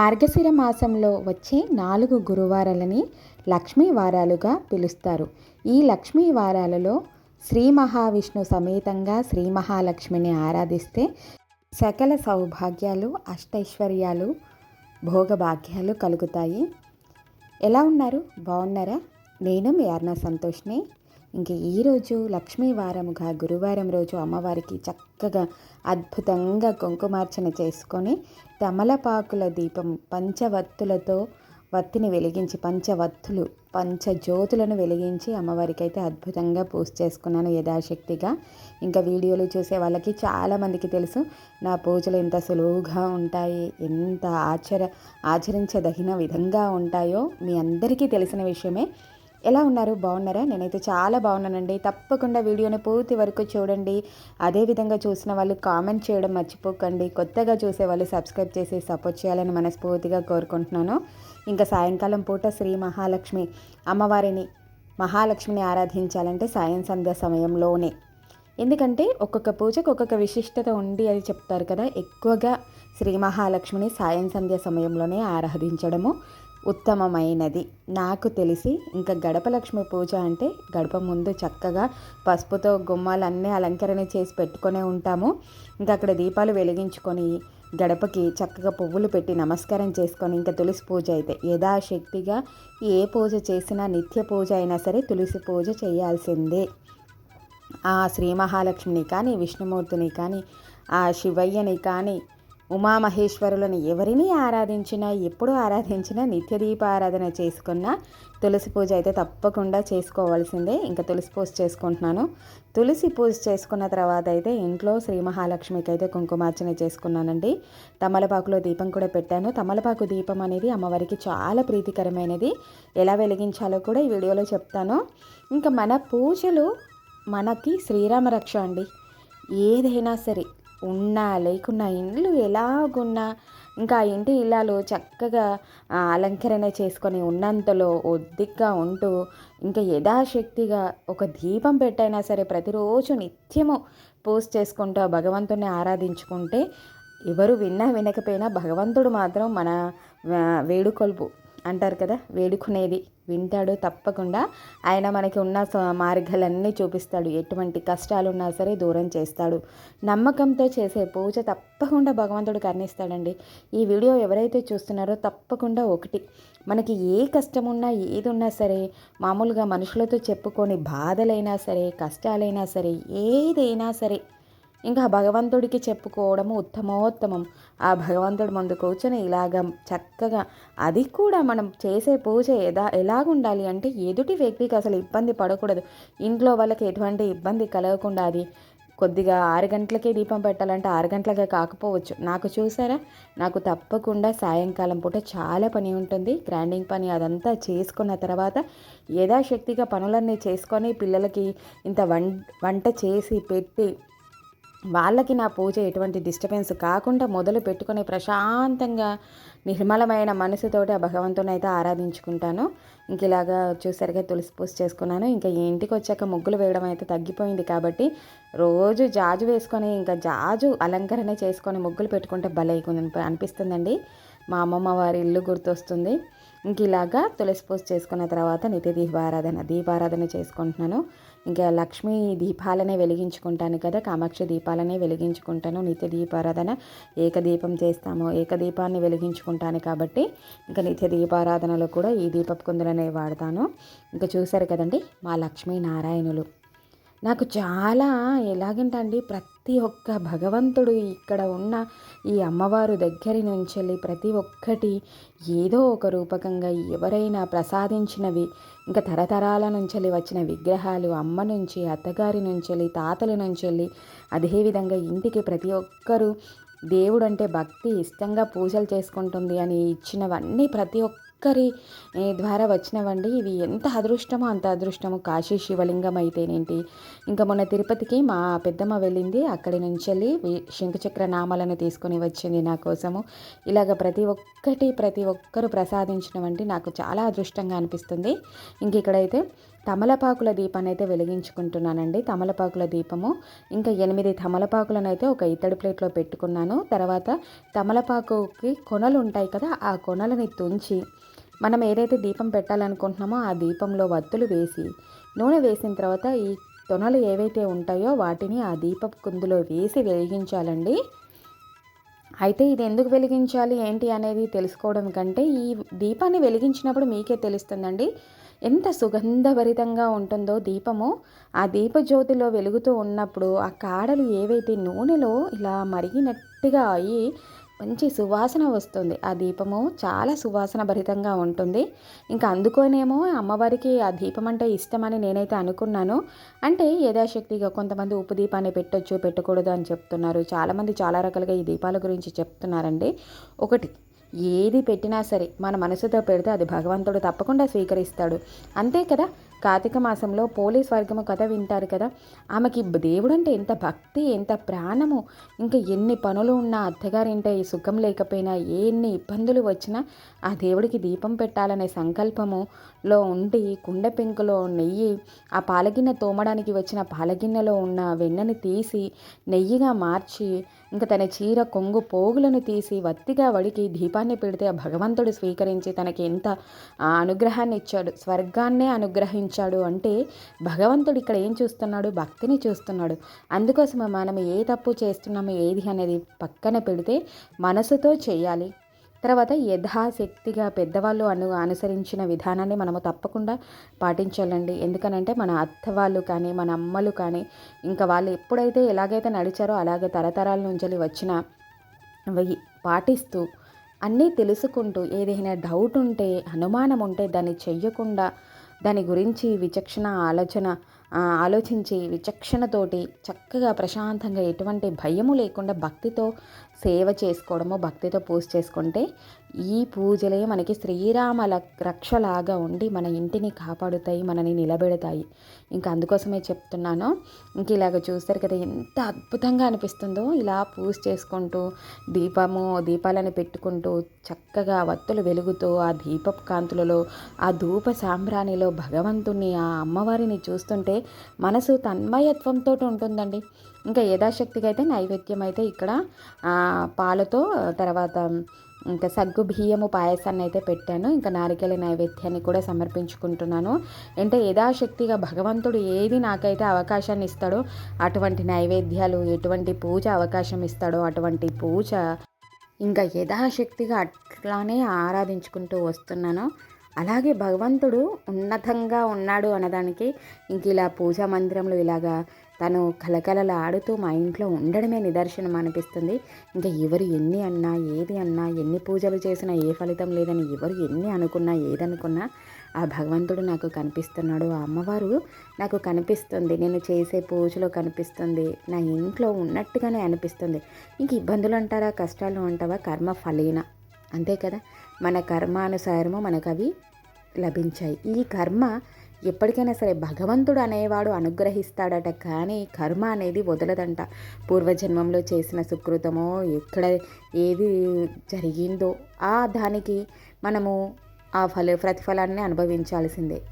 మార్గశిర మాసంలో వచ్చే నాలుగు గురువారాలని లక్ష్మీ వారాలుగా పిలుస్తారు. ఈ లక్ష్మీ వారాలలో శ్రీ మహావిష్ణు సమేతంగా శ్రీ మహాలక్ష్మిని ఆరాధిస్తే సకల సౌభాగ్యాలు అష్టైశ్వర్యాలు భోగభాగ్యాలు కలుగుతాయి. ఎలా ఉన్నారు? బాగున్నారా? నేను మీ అర్ణ సంతోష్ని. ఇంక ఈరోజు లక్ష్మీవారముగా గురువారం రోజు అమ్మవారికి చక్కగా అద్భుతంగా కుంకుమార్చన చేసుకొని తమలపాకుల దీపం పంచవత్తులతో వత్తిని వెలిగించి పంచవత్తులు పంచజ్యోతులను వెలిగించి అమ్మవారికి అయితే అద్భుతంగా పూజ చేసుకున్నాను యథాశక్తిగా. ఇంకా వీడియోలు చూసే వాళ్ళకి చాలామందికి తెలుసు నా పూజలు ఎంత సులువుగా ఉంటాయి ఎంత ఆచర ఆచరించదగిన విధంగా ఉంటాయో మీ అందరికీ తెలిసిన విషయమే. ఎలా ఉన్నారు? బాగున్నారా? నేనైతే చాలా బాగున్నానండి. తప్పకుండా వీడియోని పూర్తి వరకు చూడండి. అదేవిధంగా చూసిన వాళ్ళు కామెంట్ చేయడం మర్చిపోకండి. కొత్తగా చూసే వాళ్ళు సబ్స్క్రైబ్ చేసి సపోర్ట్ చేయాలని మనస్ఫూర్తిగా కోరుకుంటున్నాను. ఇంకా సాయంకాలం పూట శ్రీ మహాలక్ష్మి అమ్మవారిని మహాలక్ష్మిని ఆరాధించాలంటే సాయం సంధ్య సమయంలోనే. ఎందుకంటే ఒక్కొక్క పూజకు ఒక్కొక్క విశిష్టత ఉంది అని చెప్తారు కదా. ఎక్కువగా శ్రీ మహాలక్ష్మిని సాయం సంధ్య సమయంలోనే ఆరాధించడము. ఉత్తమమైనది. నాకు తెలిసి ఇంకా గడపలక్ష్మి పూజ అంటే గడప ముందు చక్కగా పసుపుతో గుమ్మాలన్నీ అలంకరణ చేసి పెట్టుకునే ఉంటాము. ఇంకా అక్కడ దీపాలు వెలిగించుకొని గడపకి చక్కగా పువ్వులు పెట్టి నమస్కారం చేసుకొని ఇంకా తులసి పూజ అయితే యథాశక్తిగా ఏ పూజ చేసినా నిత్య పూజ అయినా సరే తులసి పూజ చేయాల్సిందే. ఆ శ్రీ మహాలక్ష్మిని కానీ విష్ణుమూర్తిని కానీ ఆ శివయ్యని కానీ ఉమామహేశ్వరులను ఎవరిని ఆరాధించినా ఎప్పుడు ఆరాధించినా నిత్య దీప ఆరాధన చేసుకున్న తులసి పూజ అయితే తప్పకుండా చేసుకోవాల్సిందే. ఇంకా తులసి పూజ చేసుకుంటున్నాను. తులసి పూజ చేసుకున్న తర్వాత అయితే ఇంట్లో శ్రీ మహాలక్ష్మికి అయితే కుంకుమార్చన చేసుకున్నానండి. తమలపాకులో దీపం కూడా పెట్టాను. తమలపాకు దీపం అనేది అమ్మవారికి చాలా ప్రీతికరమైనది. ఎలా వెలిగించాలో కూడా ఈ వీడియోలో చెప్తాను. ఇంకా మన పూజలు మనకి శ్రీరామ రక్ష అండి. ఏదైనా సరే ఉన్నా లేకున్నా ఇండ్లు ఎలాగున్నా ఇంకా ఇంటి ఇళ్ళలో చక్కగా అలంకరణ చేసుకొని ఉన్నంతలో ఒద్దిగ్గా ఉంటూ ఇంకా యథాశక్తిగా ఒక దీపం పెట్టైనా సరే ప్రతిరోజు నిత్యము పూజ చేసుకుంటూ భగవంతుని ఆరాధించుకుంటే ఎవరు విన్నా వినకపోయినా భగవంతుడు మాత్రం మన వేడుకొల్పు అంటారు కదా వేడుకునేది. వింటాడు తప్పకుండా. ఆయన మనకి ఉన్న మార్గాలన్నీ చూపిస్తాడు. ఎటువంటి కష్టాలు ఉన్నా సరే దూరం చేస్తాడు. నమ్మకంతో చేసే పూజ తప్పకుండా భగవంతుడు కర్ణిస్తాడండి. ఈ వీడియో ఎవరైతే చూస్తున్నారో తప్పకుండా ఒకటి. మనకి ఏ కష్టం ఉన్నా ఏది ఉన్నా సరే మామూలుగా మనుషులతో చెప్పుకొని బాధలైనా సరే కష్టాలైనా సరే ఏదైనా సరే ఇంకా భగవంతుడికి చెప్పుకోవడము ఉత్తమోత్తమం. ఆ భగవంతుడు ముందు కూర్చొని ఇలాగ చక్కగా అది కూడా మనం చేసే పూజ ఎదా ఎలాగుండాలి అంటే ఎదుటి వ్యక్తికి అసలు ఇబ్బంది పడకూడదు. ఇంట్లో వాళ్ళకి ఎటువంటి ఇబ్బంది కలగకుండా అది కొద్దిగా ఆరు గంటలకే దీపం పెట్టాలంటే ఆరు గంటలకే కాకపోవచ్చు. నాకు చూసారా? నాకు తప్పకుండా సాయంకాలం పూట చాలా పని ఉంటుంది. గ్రాండింగ్ పని అదంతా చేసుకున్న తర్వాత యథాశక్తిగా పనులన్నీ చేసుకొని పిల్లలకి ఇంత వం వంట చేసి పెట్టి వాళ్ళకి నా పూజ ఎటువంటి డిస్టర్బెన్స్ కాకుండా మొదలు పెట్టుకొని ప్రశాంతంగా నిర్మలమైన మనసుతోటి ఆ భగవంతుని అయితే ఆరాధించుకుంటాను. ఇంక ఇలాగా చూసరిగా తులసి పూజ చేసుకున్నాను. ఇంకా ఇంటికి వచ్చాక ముగ్గులు వేయడం అయితే తగ్గిపోయింది కాబట్టి రోజు జాజు వేసుకొని ఇంకా జాజు అలంకరణ చేసుకొని ముగ్గులు పెట్టుకుంటే భలే అనిపిస్తుందండి. మా అమ్మమ్మ వారి ఇల్లు గుర్తొస్తుంది. ఇంక ఇలాగా తులసి పూజ చేసుకున్న తర్వాత నిత్య దీపారాధన దీపారాధన చేసుకుంటున్నాను. ఇంకా లక్ష్మీ దీపాలనే వెలిగించుకుంటాను కదా కామాక్షి దీపాలనే వెలిగించుకుంటాను నిత్య దీపారాధన ఏకదీపం చేస్తాము. ఏకదీపాన్ని వెలిగించుకుంటాను కాబట్టి ఇంకా నిత్య దీపారాధనలో కూడా ఈ దీపపు కుందులనే వాడతాను. ఇంకా చూసారు కదండి మా లక్ష్మీ నారాయణులు నాకు చాలా ఎలాగంటండి ప్రతి ఒక్క భగవంతుడు ఇక్కడ ఉన్న ఈ అమ్మవారు దగ్గరి నుంచి ప్రతి ఒక్కటి ఏదో ఒక రూపకంగా ఎవరైనా ప్రసాదించినవి ఇంకా తరతరాల నుంచి వచ్చిన విగ్రహాలు అమ్మ నుంచి అత్తగారి నుంచి తాతల నుంచి అదేవిధంగా ఇంటికి ప్రతి ఒక్కరూ దేవుడు అంటే భక్తి ఇష్టంగా పూజలు చేసుకుంటుంది అని ఇచ్చినవన్నీ ప్రతి ఒక్క ఒక్కరి ద్వారా వచ్చినవండి. ఇవి ఎంత అదృష్టమో అంత అదృష్టము. కాశీ శివలింగం అయితేనేంటి? ఇంకా మొన్న తిరుపతికి మా పెద్దమ్మ వెళ్ళింది. అక్కడి నుంచి వెళ్ళి శంఖచక్ర నామాలను తీసుకొని వచ్చింది నా కోసము. ఇలాగ ప్రతి ఒక్కటి ప్రతి ఒక్కరు ప్రసాదించినవంటి నాకు చాలా అదృష్టంగా అనిపిస్తుంది. ఇంక ఇక్కడైతే తమలపాకుల దీపాన్ని అయితే వెలిగించుకుంటున్నానండి. తమలపాకుల దీపము. ఇంకా ఎనిమిది తమలపాకులను అయితే ఒక ఇత్తడి ప్లేట్లో పెట్టుకున్నాను. తర్వాత తమలపాకుకి కొనలు ఉంటాయి కదా ఆ కొనలని తుంచి మనం ఏదైతే దీపం పెట్టాలనుకుంటున్నామో ఆ దీపంలో వత్తులు వేసి నూనె వేసిన తర్వాత ఈ తొనలు ఏవైతే ఉంటాయో వాటిని ఆ దీపపు కుందులో వేసి వెలిగించాలండి. అయితే ఇది ఎందుకు వెలిగించాలి? ఏంటి అనేది తెలుసుకోవడం కంటే ఈ దీపాన్ని వెలిగించినప్పుడు మీకే తెలుస్తుందండి. ఎంత సుగంధభరితంగా ఉంటుందో దీపము. ఆ దీపజ్యోతిలో వెలుగుతూ ఉన్నప్పుడు ఆ కాడలు ఏవైతే నూనెలో ఇలా మరిగినట్టుగా అయ్యి మంచి సువాసన వస్తుంది. ఆ దీపము చాలా సువాసన భరితంగా ఉంటుంది. ఇంకా అందుకోనేమో అమ్మవారికి ఆ దీపం అంటే ఇష్టమని నేనైతే అనుకున్నాను. అంటే యథాశక్తిగా కొంతమంది ఉప్పు దీపాన్ని పెట్టొచ్చు పెట్టకూడదు అని చెప్తున్నారు. చాలామంది చాలా రకాలుగా ఈ దీపాల గురించి చెప్తున్నారండి. ఒకటి ఏది పెట్టినా సరే మన మనసుతో పెడితే అది భగవంతుడు తప్పకుండా స్వీకరిస్తాడు. అంతే కదా? కార్తీక మాసంలో పోలీస్ వర్గము కథ వింటారు కదా. ఆమెకి దేవుడు అంటే ఎంత భక్తి ఎంత ప్రాణము. ఇంకా ఎన్ని పనులు ఉన్నా అత్తగారింటే సుఖం లేకపోయినా ఎన్ని ఇబ్బందులు వచ్చినా ఆ దేవుడికి దీపం పెట్టాలనే సంకల్పములో ఉండి కుండ పెంకులో నెయ్యి ఆ పాలగిన్నె తోమడానికి వచ్చిన పాలగిన్నెలో ఉన్న వెన్నని తీసి నెయ్యిగా మార్చి ఇంకా తన చీర కొంగు పోగులను తీసి వత్తిగా వడికి దీపాన్ని పెడితే ఆ భగవంతుడు స్వీకరించి తనకి ఎంత అనుగ్రహాన్ని ఇచ్చాడు స్వర్గాన్నే అనుగ్రహించాడు అంటే భగవంతుడు ఇక్కడ ఏం చూస్తున్నాడు? భక్తిని చూస్తున్నాడు. అందుకోసమే మనం ఏ తప్పు చేస్తున్నామో ఏది అనేది పక్కన పెడితే మనసుతో చేయాలి. తర్వాత యథాశక్తిగా పెద్దవాళ్ళు అను అనుసరించిన విధానాన్ని మనము తప్పకుండా పాటించాలండి. ఎందుకనంటే మన అత్త వాళ్ళు కానీ మన అమ్మలు కానీ ఇంకా వాళ్ళు ఎప్పుడైతే ఎలాగైతే నడిచారో అలాగే తరతరాల నుంచి వచ్చిన పాటిస్తూ అన్నీ తెలుసుకుంటూ ఏదైనా డౌట్ ఉంటే అనుమానం ఉంటే దాన్ని చెయ్యకుండా దాని గురించి విచక్షణ ఆలోచన ఆలోచించి విచక్షణతోటి చక్కగా ప్రశాంతంగా ఎటువంటి భయము లేకుండా భక్తితో సేవ చేసుకోవడము భక్తితో పూజ చేసుకుంటే ఈ పూజలే మనకి శ్రీరామ రక్షలాగా ఉండి మన ఇంటిని కాపాడుతాయి మనని నిలబెడతాయి. ఇంకా అందుకోసమే చెప్తున్నాను. ఇంక ఇలాగ చూస్తారు కదా ఎంత అద్భుతంగా అనిపిస్తుందో. ఇలా పూజ చేసుకుంటూ దీపము దీపాలను పెట్టుకుంటూ చక్కగా వత్తులు వెలుగుతూ ఆ దీపపు కాంతులలో ఆ ధూప సాంబ్రాణిలో భగవంతుని ఆ అమ్మవారిని చూస్తుంటే మనసు తన్మయత్వంతో ఉంటుందండి. ఇంకా యథాశక్తిగా అయితే నైవేద్యం అయితే ఇక్కడ పాలతో తర్వాత ఇంకా సగ్గు బియ్యము పాయసాన్ని అయితే పెట్టాను. ఇంకా నారికెల నైవేద్యాన్ని కూడా సమర్పించుకుంటున్నాను. అంటే యథాశక్తిగా భగవంతుడు ఏది నాకైతే అవకాశాన్ని ఇస్తాడో అటువంటి నైవేద్యాలు ఎటువంటి పూజ అవకాశం ఇస్తాడో అటువంటి పూజ ఇంకా యథాశక్తిగా అట్లానే ఆరాధించుకుంటూ వస్తున్నాను. అలాగే భగవంతుడు ఉన్నతంగా ఉన్నాడు అన్నదానికి ఇంక ఇలా పూజా మందిరంలో ఇలాగా తను కలకలలు ఆడుతూ మా ఇంట్లో ఉండడమే నిదర్శనం అనిపిస్తుంది. ఇంకా ఎవరు ఎన్ని అన్నా ఏది అన్నా ఎన్ని పూజలు చేసినా ఏ ఫలితం లేదని ఎవరు ఎన్ని అనుకున్నా ఏదనుకున్నా ఆ భగవంతుడు నాకు కనిపిస్తున్నాడు. ఆ అమ్మవారు నాకు కనిపిస్తుంది. నేను చేసే పూజలో కనిపిస్తుంది. నా ఇంట్లో ఉన్నట్టుగానే అనిపిస్తుంది. ఇంక ఇబ్బందులు అంటారా కష్టాలు అంటావా? కర్మ ఫలీన? అంతే కదా. మన కర్మానుసారము మనకు అవి లభించాయి. ఈ కర్మ ఎప్పటికైనా సరే భగవంతుడు అనేవాడు అనుగ్రహిస్తాడట కానీ కర్మ అనేది వదలదంట. పూర్వజన్మంలో చేసిన సుకృతమో ఎక్కడ ఏది జరిగిందో ఆ దానికి మనము ఆ ఫల ప్రతిఫలాన్ని అనుభవించాల్సిందే.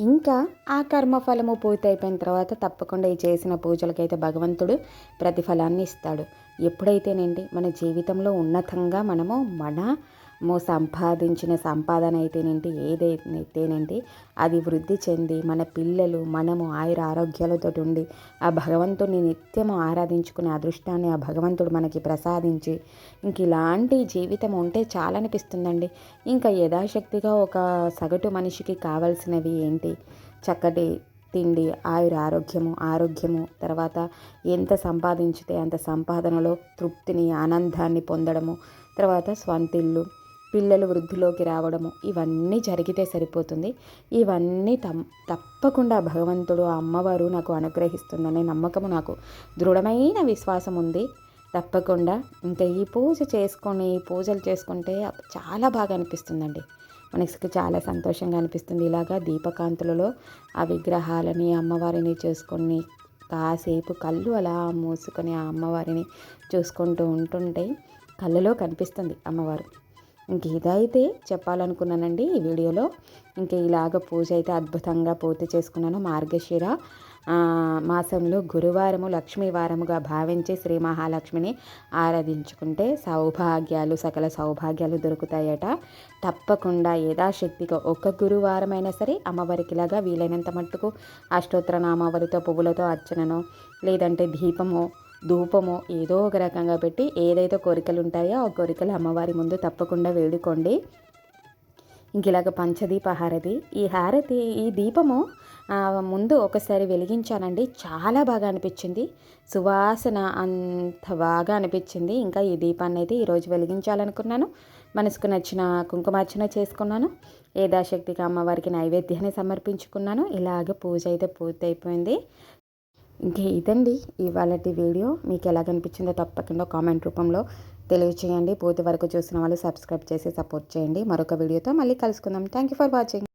ఇంకా ఆ కర్మఫలము పూర్తయిపోయిన తర్వాత తప్పకుండా ఈ చేసిన పూజలకైతే భగవంతుడు ప్రతిఫలాన్ని ఇస్తాడు. ఎప్పుడైతేనేంటి మన జీవితంలో ఉన్నతంగా మనము మన సంపాదించిన సంపాదన అయితేనేంటి ఏదైతేనేంటి అది వృద్ధి చెంది మన పిల్లలు మనము ఆయుర ఆరోగ్యాలతో ఉండి ఆ భగవంతుడిని నిత్యము ఆరాధించుకునే అదృష్టాన్ని ఆ భగవంతుడు మనకి ప్రసాదించి ఇంక ఇలాంటి జీవితం ఉంటే చాలా అనిపిస్తుందండి ఇంకా యథాశక్తిగా ఒక సగటు మనిషికి కావాల్సినవి ఏంటి? చక్కటి తిండి ఆయుర ఆరోగ్యము ఆరోగ్యము తర్వాత ఎంత సంపాదించితే అంత సంపాదనలో తృప్తిని ఆనందాన్ని పొందడము తర్వాత స్వంతిల్లు పిల్లలు వృద్ధిలోకి రావడము ఇవన్నీ జరిగితే సరిపోతుంది. ఇవన్నీ తప్పకుండా భగవంతుడు ఆ అమ్మవారు నాకు అనుగ్రహిస్తుందనే నమ్మకము నాకు. దృఢమైన విశ్వాసం ఉంది. తప్పకుండా ఇంకా ఈ పూజ చేసుకొని పూజలు చేసుకుంటే చాలా బాగా అనిపిస్తుందండి. మనసుకి చాలా సంతోషంగా అనిపిస్తుంది. ఇలాగా దీపకాంతులలో ఆ విగ్రహాలని అమ్మవారిని చూసుకొని కాసేపు కళ్ళు అలా మూసుకొని ఆ అమ్మవారిని చూసుకుంటూ ఉంటుంటే కళ్ళలో కనిపిస్తుంది అమ్మవారు. ఇంక ఇదైతే చెప్పాలనుకున్నానండి ఈ వీడియోలో. ఇంక ఇలాగ పూజ అయితే అద్భుతంగా పూర్తి చేసుకున్నాను. మార్గశిర మాసంలో గురువారము లక్ష్మీవారముగా భావించి శ్రీ మహాలక్ష్మిని ఆరాధించుకుంటే సౌభాగ్యాలు సకల సౌభాగ్యాలు దొరుకుతాయట. తప్పకుండా యథాశక్తిగా ఒక గురువారమైనా సరే అమ్మవారికి ఇలాగా వీలైనంత మట్టుకు అష్టోత్తర నామావళితో పువ్వులతో అర్చనను లేదంటే దీపము ధూపము ఏదో ఒక రకంగా పెట్టి ఏదైతే కోరికలు ఉంటాయో ఆ కోరికలు అమ్మవారి ముందు తప్పకుండా వేడుకోండి. ఇంక ఇలాగ పంచదీప హారతి ఈ హారతి ఈ దీపము ముందు ఒకసారి వెలిగించానండి. చాలా బాగా అనిపించింది. సువాసన అంత బాగా అనిపించింది. ఇంకా ఈ దీపాన్ని అయితే ఈరోజు వెలిగించాలనుకున్నాను. మనసుకు నచ్చిన కుంకుమార్చన చేసుకున్నాను. ఏదాశక్తిగా అమ్మవారికి నైవేద్యాన్ని సమర్పించుకున్నాను. ఇలాగ పూజ అయితే పూర్తయిపోయింది. ఇంకే ఇదండి ఇవాళ వీడియో. మీకు ఎలా కనిపించిందో తప్పకుండా కామెంట్ రూపంలో తెలియచేయండి. పూర్తి వరకు చూసిన వాళ్ళు సబ్స్క్రైబ్ చేసి సపోర్ట్ చేయండి. మరొక వీడియోతో మళ్ళీ కలుసుకుందాం. Thank you for watching